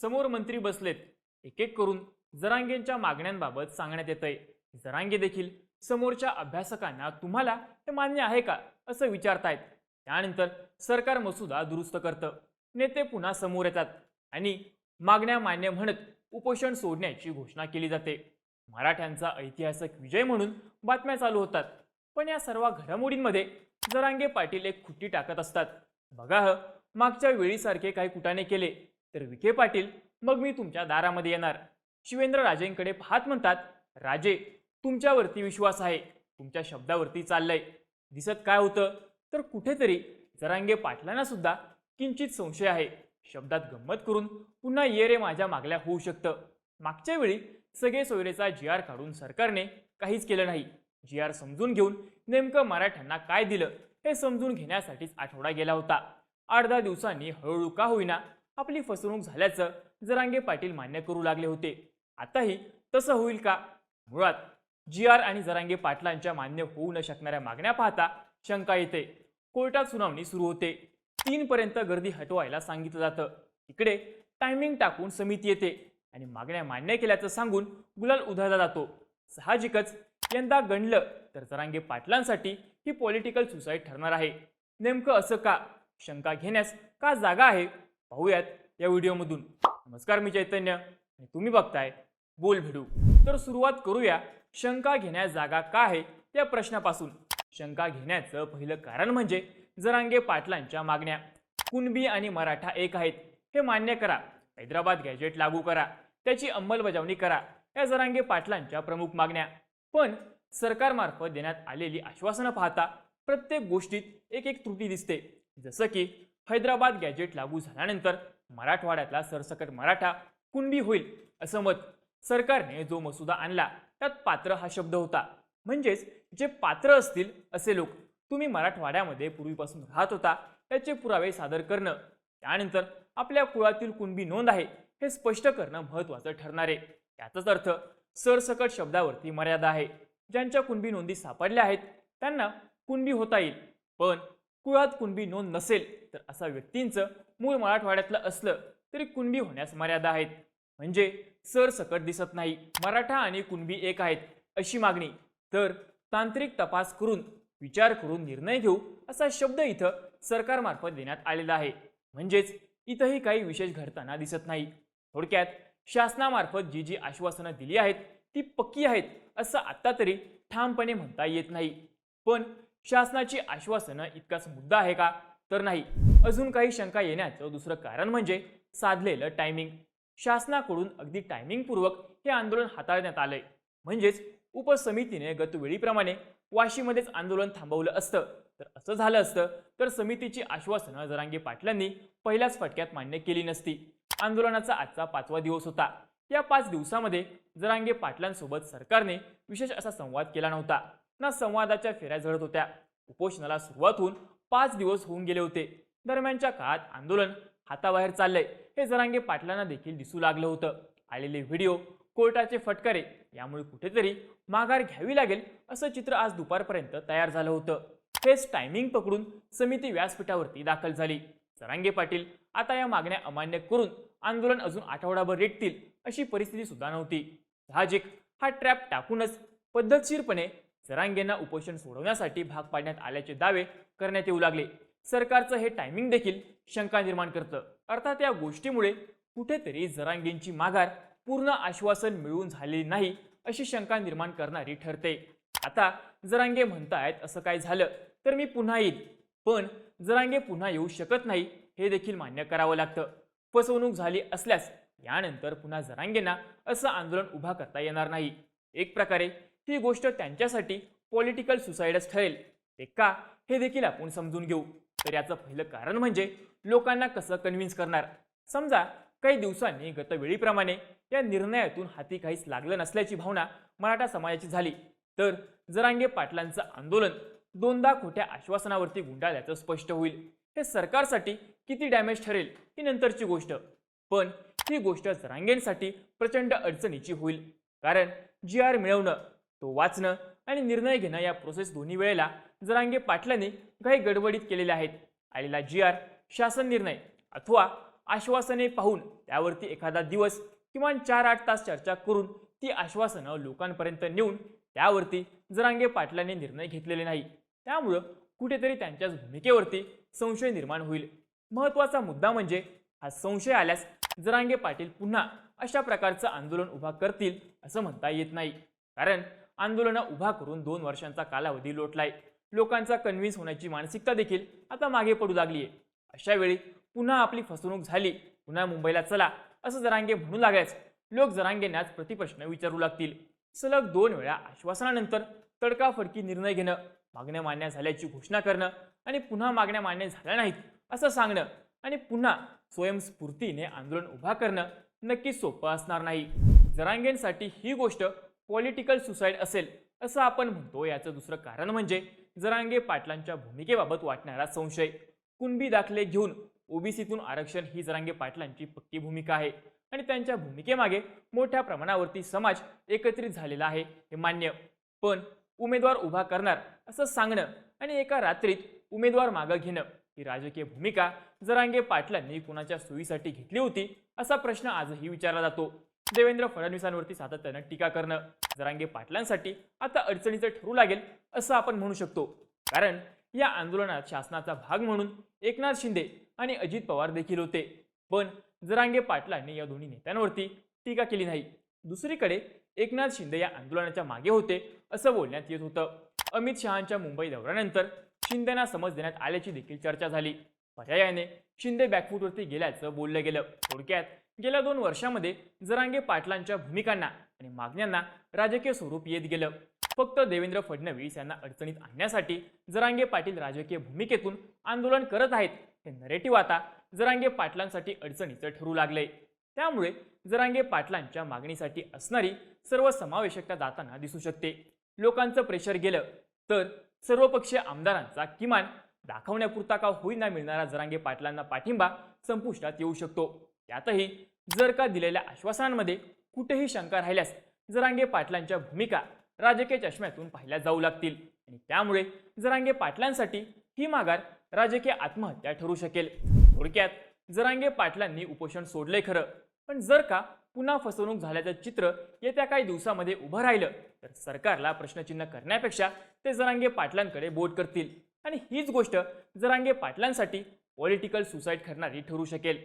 समोर मंत्री बसलेत. एक एक करून जरांगेंच्या मागण्यांबाबत सांगण्यात येतंय. जरांगे देखील समोरच्या अभ्यासकांना तुम्हाला हे मान्य आहे का असं विचारतायत. त्यानंतर सरकार मसुदा दुरुस्त करतं. नेते पुन्हा समोर येतात आणि मागण्या मान्य म्हणत उपोषण सोडण्याची घोषणा केली जाते. मराठ्यांचा ऐतिहासिक विजय म्हणून बातम्या चालू होतात. पण या सर्व घडामोडींमध्ये जरांगे पाटील एक खुट्टी टाकत असतात. बघा ह मागच्या वेळीसारखे काही कुटाने केले. तर विखे पाटील मग मी तुमच्या दारामध्ये येणार. शिवेंद्र राजेंकडे पाहत म्हणतात राजे तुमच्यावरती विश्वास आहे. तुमच्या शब्दावरती चाललंय. दिसत काय होतं? तर कुठेतरी जरांगे पाटलांना सुद्धा किंचित संशय आहे. शब्दात गंमत करून पुन्हा ये रे माझ्या मागल्या होऊ शकतं. मागच्या वेळी सगळे सोयरेचा जी आर काढून सरकारने काहीच केलं नाही. जी आर समजून घेऊन नेमकं मराठ्यांना काय दिलं हे समजून घेण्यासाठीच आठवडा गेला होता. आठ दहा दिवसांनी हळूहळू का होईना आपली फसवणूक झाल्याचं जरांगे पाटील मान्य करू लागले होते. आताही तसं होईल का? मुळात जी आर आणि जरांगे पाटलांच्या मान्य होऊ न शकणाऱ्या मागण्या पाहता शंका येते. कोर्टात सुनावणी सुरू होते. तीनपर्यंत गर्दी हटवायला सांगितलं जातं. इकडे टायमिंग टाकून समिती येते आणि मागण्या मान्य केल्याचं सांगून गुलाल उधळला जातो. साहजिकच यंदा गणलं तर जरांगे पाटलांसाठी ही पॉलिटिकल सुसाईड ठरणार आहे. नेमकं असं का? शंका घेण्यास का जागा आहे? पाहूयात या व्हिडिओमधून. नमस्कार मी चैतन्य आणि तुम्ही बघताय बोल भिडू. तर सुरुवात करूया शंका घेण्यास जागा का आहे? त्या प्रश्नापासून. शंका घेण्याचं पहिलं कारण म्हणजे जरांगे पाटलांच्या मागण्या. कुणबी आणि मराठा एक आहेत हे मान्य करा. हैदराबाद गॅजेट लागू करा. त्याची अंमलबजावणी करा. या जरांगे पाटलांच्या प्रमुख मागण्या. पण सरकारमार्फत देण्यात आलेली आश्वासनं पाहता प्रत्येक गोष्टीत एक एक त्रुटी दिसते. जसं की हैदराबाद गॅजेट लागू झाल्यानंतर मराठवाड्यातला सरसकट मराठा कुणबी होईल असं मत सरकारने जो मसुदा आणला त्यात पात्र हा शब्द होता. म्हणजेच जे पात्र असतील असे लोक तुम्ही मराठवाड्यामध्ये पूर्वीपासून राहत होता त्याचे पुरावे सादर करणं त्यानंतर आपल्या कुळातील कुणबी नोंद आहे हे स्पष्ट करणं महत्त्वाचं ठरणार आहे. याचाच अर्थ सरसकट शब्दावरती मर्यादा आहे. ज्यांच्या कुणबी नोंदी सापडल्या आहेत त्यांना कुणबी होता येईल. पण कुळात कुणबी नोंद नसेल तर असा व्यक्तींचं मूळ मराठवाड्यातलं असलं तरी कुणबी होण्यास मर्यादा आहेत. म्हणजे सरसकट दिसत नाही मराठा आणि कुणबी एक आहेत अशी मागणी. तर तांत्रिक तपास करून विचार करून निर्णय घेऊ असा शब्द इथं सरकारमार्फत देण्यात आलेला आहे. म्हणजेच इथंही काही विशेष घडताना दिसत नाही. थोडक्यात शासनामार्फत जी जी आश्वासनं दिली आहेत ती पक्की आहेत असं आत्ता तरी ठामपणे म्हणता येत नाही. पण शासनाची आश्वासनं इतकाच मुद्दा आहे का? तर नाही. अजून काही शंका येण्याचं दुसरं कारण म्हणजे साधलेलं टायमिंग शासनाकडून अगदी टायमिंगपूर्वक हे आंदोलन हाताळण्यात आलंय. म्हणजेच उपसमितीने गतवेळीप्रमाणे वाशीमध्येच आंदोलन थांबवलं असतं. तर असं झालं असतं तर समितीची आश्वासनं जरांगे पाटलांनी पहिल्याच फटक्यात मान्य केली नसती. आंदोलनाचा आजचा पाचवा दिवस होता. या पाच दिवसामध्ये जरांगे पाटलांसोबत सरकारने विशेष असा संवाद केला नव्हता. ना संवादाच्या फेऱ्या झळत होत्या. उपोषणाला सुरुवात होऊन पाच दिवस होऊन गेले होते. दरम्यानच्या काळात आंदोलन हाताबाहेर चाललंय हे जरांगे पाटलांना देखील दिसू लागलं होतं. आलेले व्हिडिओ कोर्टाचे फटकारे यामुळे कुठेतरी माघार घ्यावी लागेल असं चित्र आज दुपारपर्यंत तयार झालं होतं. हेच टायमिंग पकडून समिती व्यासपीठावरती दाखल झाली. जरांगे पाटील आता या मागण्या अमान्य करून आंदोलन अजून आठवडाभर रेटतील अशी परिस्थिती सुद्धा नव्हती. साहजिक हा ट्रॅप टाकूनच पद्धतशीरपणे जरांगेंना उपोषण सोडवण्यासाठी भाग पाडण्यात आल्याचे दावे करण्यात येऊ लागले. सरकारचं हे टायमिंग देखील शंका निर्माण करतं. अर्थात या गोष्टीमुळे कुठेतरी जरांगेंची माघार पूर्ण आश्वासन मिळवून झालेली नाही अशी शंका निर्माण करणारी ठरते. आता जरांगे म्हणतायत असं काय झालं? तर मी पुन्हा येईल पण जरांगे पुन्हा येऊ शकत नाही हे देखील मान्य करावं लागतं. फसवणूक झाली असल्यास यानंतर पुन्हा जरांगेंना असं आंदोलन उभा करता येणार नाही. एक प्रकारे ती गोष्ट त्यांच्यासाठी पॉलिटिकल सुसाईडच ठरेल. ते का? हे देखील आपण समजून घेऊ. तर याचं पहिलं कारण म्हणजे लोकांना कसं कन्व्हिन्स करणार? समजा काही दिवसांनी गतवेळीप्रमाणे या निर्णयातून हाती काहीच लागलं नसल्याची भावना मराठा समाजाची झाली. तर जरांगे पाटलांचं आंदोलन दोनदा खोट्या आश्वासनावरती गुंडाळल्याचं स्पष्ट होईल. हे सरकारसाठी किती डॅमेज ठरेल ही नंतरची गोष्ट. पण ही गोष्ट जरांगेंसाठी प्रचंड अडचणीची होईल. कारण जी आर मिळवणं तो वाचणं आणि निर्णय घेणं या प्रोसेस दोन्ही वेळेला जरांगे पाटलांनी काही गडबडीत केलेल्या आहेत. आलेला जी आर शासन निर्णय अथवा आश्वासने पाहून त्यावरती एखादा दिवस किमान चार आठ तास चर्चा करून ती आश्वासनं लोकांपर्यंत नेऊन त्यावरती जरांगे पाटलांनी निर्णय घेतलेले नाही. त्यामुळं कुठेतरी त्यांच्याच भूमिकेवरती संशय निर्माण होईल. महत्त्वाचा मुद्दा म्हणजे हा संशय आल्यास जरांगे पाटील पुन्हा अशा प्रकारचं आंदोलन उभा करतील असं म्हणता येत नाही. कारण आंदोलनं उभा करून दोन वर्षांचा कालावधी लोटलाय. लोकांचा कन्व्हिन्स होण्याची मानसिकता देखील आता मागे पडू लागली आहे अशा वेळी पुन्हा आपली फसवणूक झाली. पुन्हा मुंबईला चला असं जरांगे म्हणू लागल्यास लोक जरांगेंनाच प्रतिप्रश्न विचारू लागतील. सलग दोन वेळा आश्वासनानंतर तडकाफडकी निर्णय घेणं मागण्या मान्य झाल्याची घोषणा करणं आणि पुन्हा मागण्या मान्य झाल्या नाहीत असं सांगणं आणि पुन्हा स्वयंस्फूर्तीने आंदोलन उभा करणं नक्कीच सोपं असणार नाही. जरांगेंसाठी ही गोष्ट पॉलिटिकल सुसाईड असेल असं आपण म्हणतो. याचं दुसरं कारण म्हणजे जरांगे पाटलांच्या भूमिकेबाबत वाटणारा संशय. कुणबी दाखले घेऊन ओबीसीतून आरक्षण ही जरांगे पाटलांची पक्की भूमिका आहे. आणि त्यांच्या भूमिकेमागे मोठ्या प्रमाणावरती समाज एकत्रित झालेला आहे हे मान्य. पण उमेदवार उभा करणार असं सांगणं आणि एका रात्रीत उमेदवार मागं घेणं ही राजकीय भूमिका जरांगे पाटलांनी कुणाच्या सोयीसाठी घेतली होती असा प्रश्न आजही विचारला जातो. देवेंद्र फडणवीसांवरती सातत्यानं टीका करणं जरांगे पाटलांसाठी आता अडचणीचं ठरू लागेल असं आपण म्हणू शकतो. कारण या आंदोलनात शासनाचा भाग म्हणून एकनाथ शिंदे आणि अजित पवार देखील होते. पण जरांगे पाटलांनी या दोन्ही नेत्यांवरती टीका केली नाही. दुसरीकडे एकनाथ शिंदे या आंदोलनाच्या मागे होते असं बोलण्यात येत होतं. अमित शहांच्या मुंबई दौऱ्यानंतर शिंदेना समज देण्यात आल्याची देखील चर्चा झाली. पर्यायाने शिंदे बॅकफूटवरती गेल्याचं बोललं गेलं. थोडक्यात गेल्या दोन वर्षामध्ये जरांगे पाटलांच्या भूमिकांना आणि मागण्यांना राजकीय स्वरूप येत गेलं. फक्त देवेंद्र फडणवीस यांना अडचणीत आणण्यासाठी जरांगे पाटील राजकीय भूमिकेतून आंदोलन करत आहेत हे नरेटिव्ह आता जरांगे पाटलांसाठी अडचणीचं ठरू लागलंय. त्यामुळे जरांगे पाटलांच्या मागणीसाठी असणारी सर्व समावेशकता जाताना दिसू शकते. लोकांचं प्रेशर गेलं तर सर्वपक्षीय आमदारांचा किमान दाखवण्यापुरता का होईना मिळणारा जरांगे पाटलांना पाठिंबा संपुष्टात येऊ शकतो. त्यातही जर का दिलेल्या आश्वासनांमध्ये कुठेही शंका राहिल्यास जरांगे पाटलांच्या भूमिका राजकीय चष्म्यातून पाहिल्या जाऊ लागतील. आणि त्यामुळे जरांगे पाटलांसाठी ही माघार राजकीय आत्महत्या ठरू शकेल. थोडक्यात जरांगे पाटलांनी उपोषण सोडले खरं. पण जर का पुन्हा फसवणूक झाल्याचं चित्र येत्या काही दिवसामध्ये उभं राहिलं तर सरकारला प्रश्नचिन्ह करण्यापेक्षा ते जरांगे पाटलांकडे बोट करतील. आणि हीच गोष्ट जरांगे पाटलांसाठी पॉलिटिकल सुसाईड करणारी ठरू शकेल.